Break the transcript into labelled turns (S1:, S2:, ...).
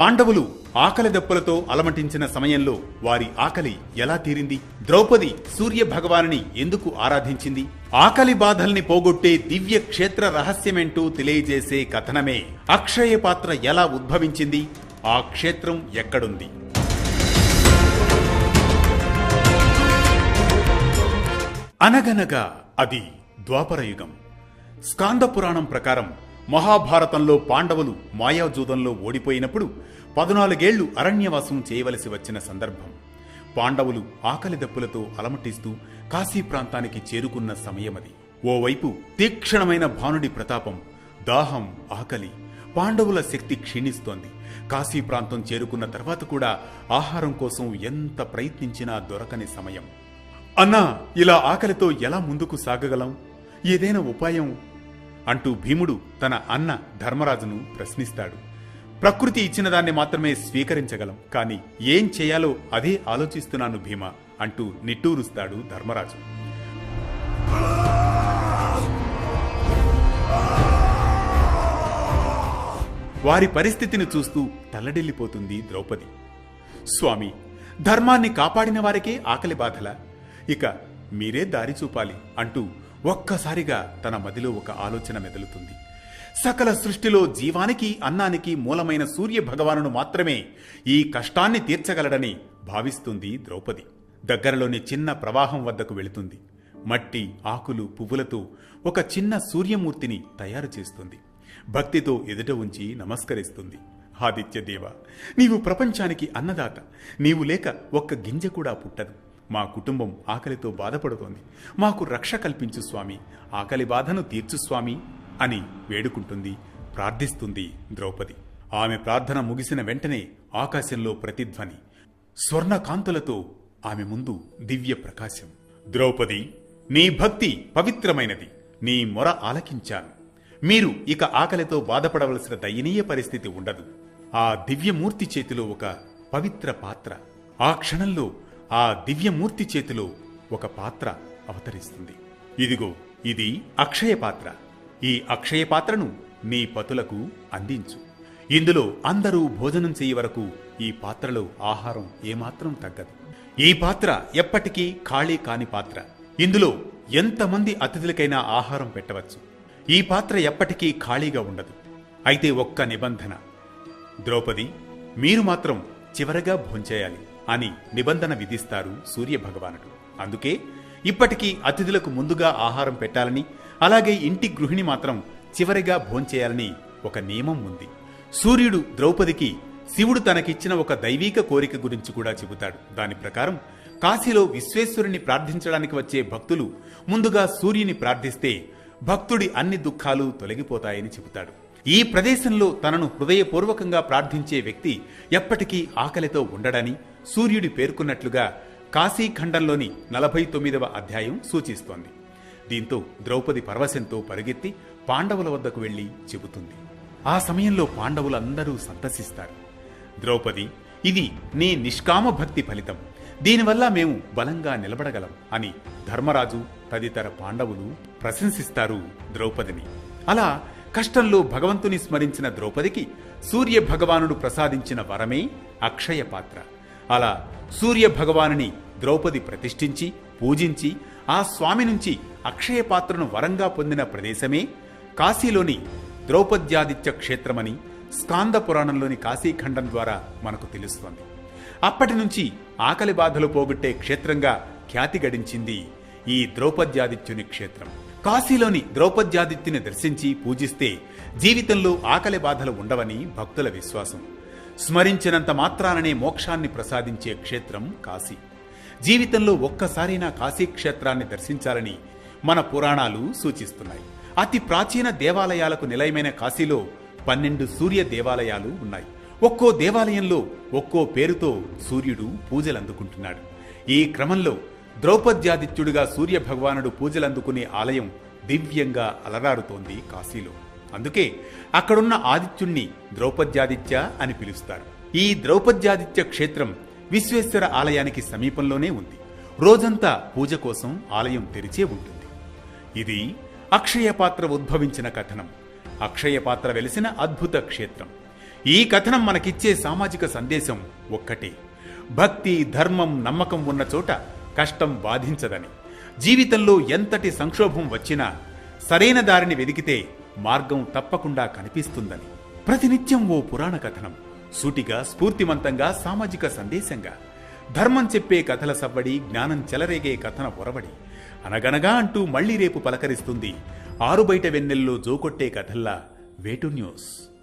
S1: పాండవులు ఆకలి దెప్పలతో అలమటించిన సమయంలో వారి ఆకలి ఎలా తీరింది? ద్రౌపది సూర్య భగవానుని ఎందుకు ఆరాధించింది? ఆకలి బాధల్ని పోగొట్టే దివ్య క్షేత్ర రహస్యమెంటూ తెలియజేసే కథనమే అక్షయ పాత్ర ఎలా ఉద్భవించింది? ఆ క్షేత్రం ఎక్కడుంది? అనగనగా అది ద్వాపరయుగం. స్కాంద పురాణం ప్రకారం మహాభారతంలో పాండవులు మాయాజూదంలో ఓడిపోయినప్పుడు పద్నాలుగేళ్ళు అరణ్యవాసం చేయవలసి వచ్చిన సందర్భం. పాండవులు ఆకలి దప్పులతో అలమటిస్తూ కాశీ ప్రాంతానికి చేరుకున్న సమయమది. ఓవైపు తీక్షణమైన భానుడి ప్రతాపం దాహం ఆకలి పాండవుల శక్తి క్షీణిస్తోంది. కాశీ ప్రాంతం చేరుకున్న తర్వాత కూడా ఆహారం కోసం ఎంత ప్రయత్నించినా దొరకని సమయం. అన్నా ఇలా ఆకలితో ఎలా ముందుకు సాగగలం? ఏదైనా ఉపాయం అంటూ భీముడు తన అన్న ధర్మరాజును ప్రశ్నిస్తాడు. ప్రకృతి ఇచ్చిన దాన్ని మాత్రమే స్వీకరించగలం కానీ ఏం చేయాలో అదే ఆలోచిస్తున్నాను భీమ అంటూ నిట్టూరుస్తాడు ధర్మరాజు. వారి పరిస్థితిని చూస్తూ తల్లడిల్లిపోతుంది ద్రౌపది. స్వామి ధర్మాన్ని కాపాడిన వారికే ఆకలి బాధల? ఇక మీరే దారి చూపాలి అంటూ ఒక్కసారిగా తన మదిలో ఒక ఆలోచన మెదులుతుంది. సకల సృష్టిలో జీవానికి అన్నానికి మూలమైన సూర్య భగవానుడు మాత్రమే ఈ కష్టాన్ని తీర్చగలడని భావిస్తుంది ద్రౌపది. దగ్గరలోని చిన్న ప్రవాహం వద్దకు వెళుతుంది. మట్టి ఆకులు పువ్వులతో ఒక చిన్న సూర్యమూర్తిని తయారు చేస్తుంది. భక్తితో ఎదుట ఉంచి నమస్కరిస్తుంది. ఆదిత్యదేవ నీవు ప్రపంచానికి అన్నదాత. నీవు లేక ఒక్క గింజ కూడా పుట్టదు. మా కుటుంబం ఆకలితో బాధపడుతోంది. మాకు రక్ష కల్పించు స్వామి ఆకలి బాధను తీర్చు స్వామి అని వేడుకుంటుంది ప్రార్థిస్తుంది ద్రౌపది. ఆమె ప్రార్థన ముగిసిన వెంటనే ఆకాశంలో ప్రతిధ్వని స్వర్ణకాంతులతో ఆమె ముందు దివ్య ప్రకాశం. ద్రౌపది నీ భక్తి పవిత్రమైనది నీ మొర ఆలకించాను. మీరు ఇక ఆకలితో బాధపడవలసిన దయనీయ పరిస్థితి ఉండదు. ఆ దివ్యమూర్తి చేతిలో ఒక పవిత్ర పాత్ర. ఆ క్షణంలో ఆ దివ్యమూర్తి చేతిలో ఒక పాత్ర అవతరిస్తుంది. ఇదిగో ఇది అక్షయ పాత్ర. ఈ అక్షయ పాత్రను నీ పతులకు అందించు. ఇందులో అందరూ భోజనం చేయ వరకు ఈ పాత్రలో ఆహారం ఏమాత్రం తగ్గదు. ఈ పాత్ర ఎప్పటికీ ఖాళీ కాని పాత్ర. ఇందులో ఎంతమంది అతిథులకైనా ఆహారం పెట్టవచ్చు. ఈ పాత్ర ఎప్పటికీ ఖాళీగా ఉండదు. అయితే ఒక్క నిబంధన. ద్రౌపది మీరు మాత్రం చివరగా భోంచేయాలి. అని నిబంధన విధిస్తారు సూర్య భగవానుడు అందుకే ఇప్పటికీ అతిథులకు ముందుగా ఆహారం పెట్టాలని అలాగే ఇంటి గృహిణి మాత్రం చివరిగా భోంచేయాలని ఒక నియమం ఉంది. సూర్యుడు ద్రౌపదికి శివుడు తనకిచ్చిన ఒక దైవీక కోరిక గురించి కూడా చెబుతాడు. దాని ప్రకారం కాశీలో విశ్వేశ్వరుని ప్రార్థించడానికి వచ్చే భక్తులు ముందుగా సూర్యుని ప్రార్థిస్తే భక్తుడి అన్ని దుఃఖాలు తొలగిపోతాయని చెబుతాడు. ఈ ప్రదేశంలో తనను హృదయపూర్వకంగా ప్రార్థించే వ్యక్తి ఎప్పటికీ ఆకలితో ఉండడని సూర్యుడి పేర్కొన్నట్లుగా కాశీఖండంలోని నలభై తొమ్మిదవ అధ్యాయం సూచిస్తోంది. దీంతో ద్రౌపది పరవశంతో పరుగెత్తి పాండవుల వద్దకు వెళ్ళి చెబుతుంది. ఆ సమయంలో పాండవులందరూ సంతసిస్తారు. ద్రౌపది ఇది నీ నిష్కామ భక్తి ఫలితం. దీనివల్ల మేము బలంగా నిలబడగలం అని ధర్మరాజు తదితర పాండవులు ప్రశంసిస్తారు ద్రౌపదిని. అలా కష్టంలో భగవంతుని స్మరించిన ద్రౌపదికి సూర్య భగవానుడు ప్రసాదించిన వరమే అక్షయ పాత్ర. అలా సూర్య భగవానుని ద్రౌపది ప్రతిష్ఠించి పూజించి ఆ స్వామి నుంచి అక్షయ పాత్రను వరంగా పొందిన ప్రదేశమే కాశీలోని ద్రౌపద్యాదిత్య క్షేత్రమని స్కాంద పురాణంలోని కాశీఖండం ద్వారా మనకు తెలుస్తోంది. అప్పటి నుంచి ఆకలి బాధలు పోగొట్టే క్షేత్రంగా ఖ్యాతి గడించింది ఈ ద్రౌపద్యాదిత్యుని క్షేత్రం. కాశీలోని ద్రౌపద్యాదిత్యుని దర్శించి పూజిస్తే జీవితంలో ఆకలి బాధలు ఉండవని భక్తుల విశ్వాసం. స్మరించినంత మాత్రాననే మోక్షాన్ని ప్రసాదించే క్షేత్రం కాశీ. జీవితంలో ఒక్కసారైనా కాశీ క్షేత్రాన్ని దర్శించాలని మన పురాణాలు సూచిస్తున్నాయి. అతి ప్రాచీన దేవాలయాలకు నిలయమైన కాశీలో పన్నెండు సూర్య దేవాలయాలు ఉన్నాయి. ఒక్కో దేవాలయంలో ఒక్కో పేరుతో సూర్యుడు పూజలందుకుంటున్నాడు ఈ క్రమంలో ద్రౌపద్యాదిత్యుడిగా సూర్య భగవానుడు పూజలందుకునే ఆలయం దివ్యంగా అలరారుతోంది కాశీలో. అందుకే అక్కడున్న ఆదిత్యుణ్ణి ద్రౌపద్యాదిత్య అని పిలుస్తారు. ఈ ద్రౌపద్యాదిత్య క్షేత్రం విశ్వేశ్వర ఆలయానికి సమీపంలోనే ఉంది. రోజంతా పూజ కోసం ఆలయం తెరిచే ఉంటుంది. ఇది అక్షయపాత్ర ఉద్భవించిన కథనం. అక్షయ పాత్ర వెలిసిన అద్భుత క్షేత్రం. ఈ కథనం మనకిచ్చే సామాజిక సందేశం ఒక్కటే. భక్తి ధర్మం నమ్మకం ఉన్న చోట కష్టం బాధించదని. జీవితంలో ఎంతటి సంక్షోభం వచ్చినా సరైన దారిని వెదికితే మార్గం తప్పకుండా కనిపిస్తుందని. ప్రతినిత్యం ఓ పురాణ కథనం. సూటిగా స్ఫూర్తివంతంగా సామాజిక సందేశంగా. ధర్మం చెప్పే కథల సవ్వడి జ్ఞానం చెలరేగే కథన పొరవడి. అనగనగా అంటూ మళ్ళీ రేపు పలకరిస్తుంది ఆరుబయట వెన్నెల్లో జోకొట్టే కథల్లా వేటు న్యూస్.